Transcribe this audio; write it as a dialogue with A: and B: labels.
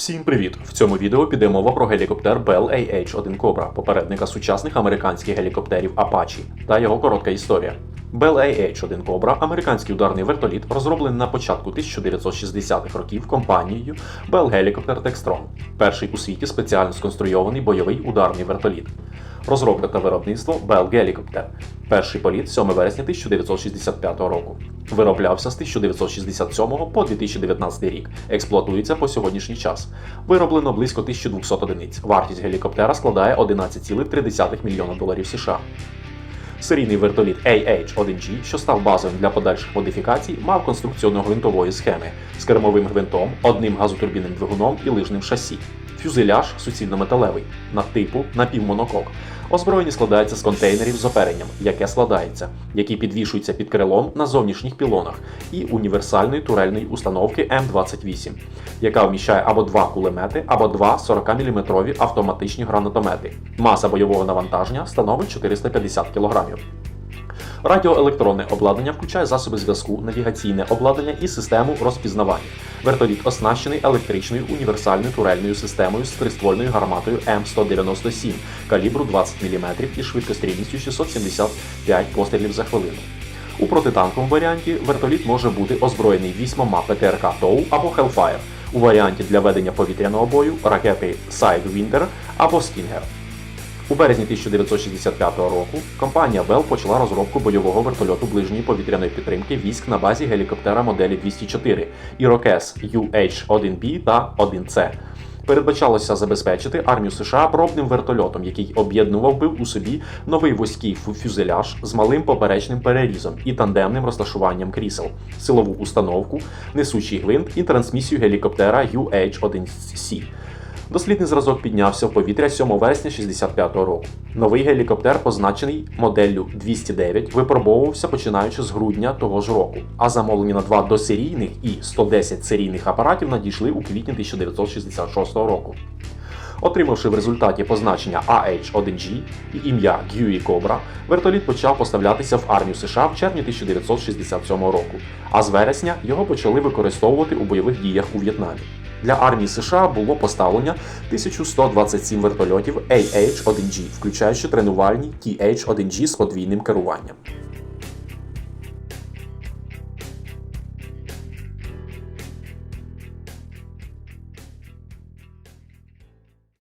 A: Всім привіт! В цьому відео піде мова про гелікоптер Bell AH-1 Cobra, попередника сучасних американських гелікоптерів Apache та його коротка історія. Bell AH-1 Cobra – американський ударний вертоліт, розроблений на початку 1960-х років компанією Bell Helicopter Textron, перший у світі спеціально сконструйований бойовий ударний вертоліт. Розробка та виробництво Bell Helicopter. Перший політ 7 вересня 1965 року. Вироблявся з 1967 по 2019 рік. Експлуатується по сьогоднішній час. Вироблено близько 1200 одиниць. Вартість гелікоптера складає 11,3 мільйона доларів США. Серійний вертоліт AH-1G, що став базовим для подальших модифікацій, мав конструкцію гвинтової схеми з кермовим гвинтом, одним газотурбінним двигуном і лижним шасі. Фюзеляж суцільно-металевий, на типу напівмонокок. Озброєння складається з контейнерів з оперенням, яке складається, які підвішуються під крилом на зовнішніх пілонах, і універсальної турельної установки М28, яка вміщає або два кулемети, або два 40-мм автоматичні гранатомети. Маса бойового навантаження становить 450 кг. Радіоелектронне обладнання включає засоби зв'язку, навігаційне обладнання і систему розпізнавання. Вертоліт оснащений електричною універсальною турельною системою з триствольною гарматою М197 калібру 20 мм і швидкострільністю 675 пострілів за хвилину. У протитанковому варіанті вертоліт може бути озброєний вісьмома ПТРК ТОУ або Hellfire, у варіанті для ведення повітряного бою ракети Sidewinder або Stinger. У березні 1965 року компанія Bell почала розробку бойового вертольоту ближньої повітряної підтримки військ на базі гелікоптера моделі 204 Iroquois UH-1B та 1C. Передбачалося забезпечити армію США пробним вертольотом, який об'єднував би у собі новий вузький фюзеляж з малим поперечним перерізом і тандемним розташуванням крісел, силову установку, несучий гвинт і трансмісію гелікоптера UH-1C. Дослідний зразок піднявся в повітря 7 вересня 65 року. Новий гелікоптер, позначений моделлю 209, випробовувався починаючи з грудня того ж року, а замовлення на два досерійних і 110 серійних апаратів надійшли у квітні 1966 року. Отримавши в результаті позначення AH-1G і ім'я Гьюї Cobra, вертоліт почав поставлятися в армію США в червні 1967 року, а з вересня його почали використовувати у бойових діях у В'єтнамі. Для армії США було поставлення 1127 вертольотів AH-1G, включаючи тренувальні TH-1G з подвійним керуванням.